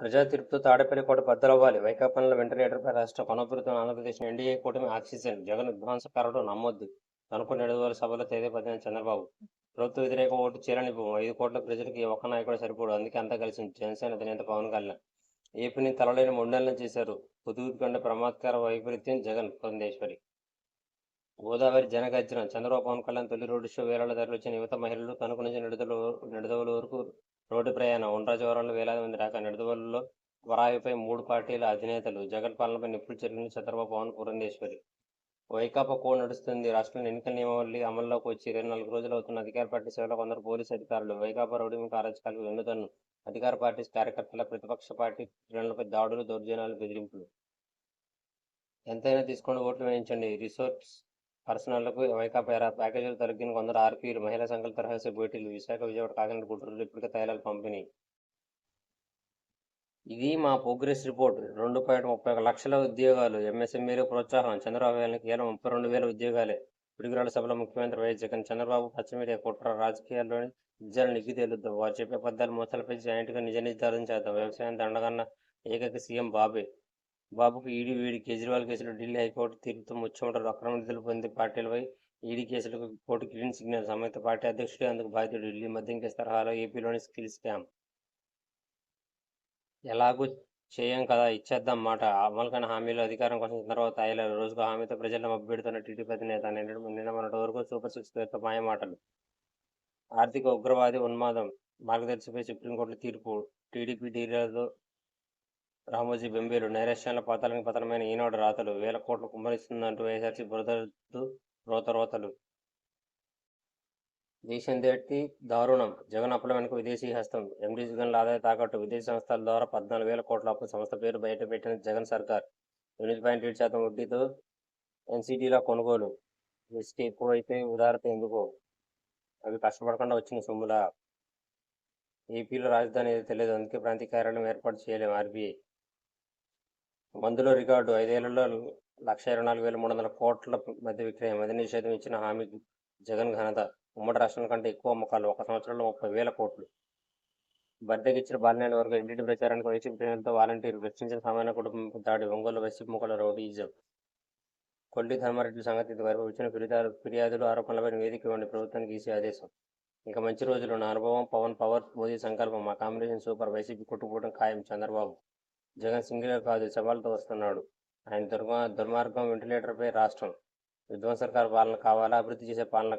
ప్రజా తీర్పుతో తాడేపల్లికోట బద్దలవ్వాలి. వైకాపాల వెంటనేటర్పై రాష్ట్ర కొనప్రభుత్వం ఆంధ్రప్రదేశ్ ఎన్డీఏ కూటమి ఆక్సిజన్ జగన్ విధ్వంసకారుడు నమ్మొద్దు తనకు నిడదవోలు సభలో తేదీ పదిహేను చంద్రబాబు. ప్రభుత్వ వ్యతిరేక ఓటు చీలనివ్వం ఐదు కోట్ల ప్రజలకి ఒక నాయకుడు సరిపోడు. అందుకే అంతా కలిసి జనసేన అధినేత పవన్ కళ్యాణ్. ఏపీని తలలేని మొండలను చేశారు. పొదుగుకంటే ప్రమాదకర వైపరీత్యం జగన్ పురంధేశ్వరి గోదావరి జనగర్జన. చంద్రబాబు పవన్ కళ్యాణ్ తొలి రోడ్డు షో వేలాల ధరలు వచ్చిన యువత మహిళలు తణుకు నుంచి నిడదలు నిడదవుల వరకు రోడ్డు ప్రయాణం. ఉండ్రాజవరంలో వేలాది మంది రాక నిడదవోలులో వరాయిపై మూడు పార్టీల అధినేతలు జగన్ పాలనపై నిప్పులు చెల్లిన చంద్రబాబు పవన్ పురంధేశ్వరి. వైకాపా కోడ్ నడుస్తుంది. రాష్ట్రంలో ఎన్నికల నియమావళి అమల్లోకి వచ్చి ఇరవై నాలుగు రోజులు అవుతున్న అధికార పార్టీ సేవలో కొందరు పోలీసు అధికారులు వైకాపా రౌడీ అరాచకాలకు వెన్నుతను అధికార పార్టీ కార్యకర్తల ప్రతిపక్ష పార్టీ శ్రేణులపై దాడులు దౌర్జన్యాలు బెదిరింపులు. ఎంతైనా తీసుకొని ఓట్లు వేయించండి. రిసోర్ట్స్ పర్సనల్లకు వైకాపా ఎరా ప్యాకేజీలు తొలగిన కొందరు ఆర్పీలు మహిళా సంఘాల తరహా సెబ్యూటీలు విశాఖ విజయవాడ కాకినాడ గుంటూరు ఇప్పటికే తైలాల పంపిణీ. ఇది మా ప్రోగ్రెస్ రిపోర్ట్. రెండు పాయింట్ ముప్పై ఒక లక్షల ఉద్యోగాలు ఎంఎస్ఎంఈలు ప్రోత్సాహం. చంద్రబాబు వేల కేవలం ముప్పై రెండు వేల ఉద్యోగాలే. పిడుగురాల సభలో ముఖ్యమంత్రి వైఎస్ జగన్ చంద్రబాబు పచ్చ మీడియా కుట్ర రాజకీయాల్లోని నిజాలు నిగ్గి తేలుద్దాం వారు చెప్పే పద్దాలు మోసాలపై జాయింట్గా నిజ నిర్ధారణ చేద్దాం. వ్యవసాయం దండగన్న ఏకైక సీఎం బాబే. బాబుకు ఈడీ వీడి కేజ్రీవాల్ కేసులో ఢిల్లీ హైకోర్టు తీర్పుతో ముచ్చమటలు అక్రమ నిధులు పొంది పార్టీలపై ఈడీ కేసులకు కోర్టు గ్రీన్ సిగ్నల్. సమేత పార్టీ అధ్యక్షుడే అందుకు బాధ్యుడు ఢిల్లీ మద్యం కేసు తరహాలో ఏపీలోని స్కిల్ స్కామ్. ఎలాగూ చేయం కదా ఇచ్చేద్దాం మాట. అమలుకైన హామీలు అధికారం కోసం చంద్రబాబు తాయిల రోజుకు హామీతో ప్రజలను మబ్బెడుతున్న టీడీపీ అధినేత నిన్న మొన్నటి వరకు సూపర్ సిక్స్ పేరుతో మాయమాటలు ఆర్థిక ఉగ్రవాది ఉన్మాదం. మార్గదర్శిపై సుప్రీంకోర్టు తీర్పు. టీడీపీ డీలర్లు రామోజీ బెంబేలు నైరాశ్యాల పాతాలకు పతనమైన ఈనాడు రాతలు వేల కోట్లు కుమ్మరిస్తుందంటూ వైఎస్ఆర్సీ బురదలు రోత రోతలు దేశం దేటి దారుణం. జగన్ అప్పుల వెనుక విదేశీ హస్తం. ఎండీ జగన్ల ఆదాయ తాకట్టు విదేశీ సంస్థల ద్వారా పద్నాలుగు వేల కోట్ల అప్పు సంస్థ పేరు బయట పెట్టిన జగన్ సర్కార్. ఎనిమిది పాయింట్ ఏడు శాతం వడ్డీతో ఎన్సిటీల కొనుగోలు. ఎస్టీ ఎక్కువైతే ఉదారత ఎందుకో? అవి కష్టపడకుండా వచ్చిన సొమ్ములా? ఏపీలో రాజధాని ఏదో తెలియదు. అందుకే ప్రాంతీయ కార్యాలయం ఏర్పాటు చేయలేము ఆర్బీఐ. మందులో రికార్డు ఐదేళ్ళలో లక్ష ఇరవై నాలుగు వేల మూడు వందల కోట్ల మధ్య విక్రయం. మధ్య నిషేధం ఇచ్చిన హామీ జగన్ ఘనత. ఉమ్మడి రాష్ట్రం కంటే ఎక్కువ అమ్మకాలు. ఒక సంవత్సరంలో ముప్పై వేల కోట్లు. బర్త్డేకి ఇచ్చిన వరకు ఇంటింటి ప్రచారానికి వైసీపీ ప్రజలతో వాలంటీర్లు రక్షించిన సామాన్య కుటుంబం దాడి. ఒంగోలు వైసీపీ ముఖల రౌడీజం కొల్లి ధర్మారెడ్డి సంగతి వరకు వచ్చిన ఫిర్యాదు ఫిర్యాదులు ఆరోపణలపై నివేదిక ఇవ్వండి. ప్రభుత్వానికి ఈసీ ఆదేశం. ఇంకా మంచి రోజులు. నా అనుభవం పవన్ పవర్ మోదీ సంకల్పం. మా కాంబినేషన్ సూపర్. వైసీపీ కొట్టుకోవడం ఖాయం. చంద్రబాబు జగన్ సింగిల్గా కాదు సవాల్తో వస్తున్నాడు. ఆయన దుర్మ దుర్మార్గం వెంటిలేటర్పై రాష్ట్రం. విధ్వంసకర పాలన కావాలా? అభివృద్ధి చేసే పాలన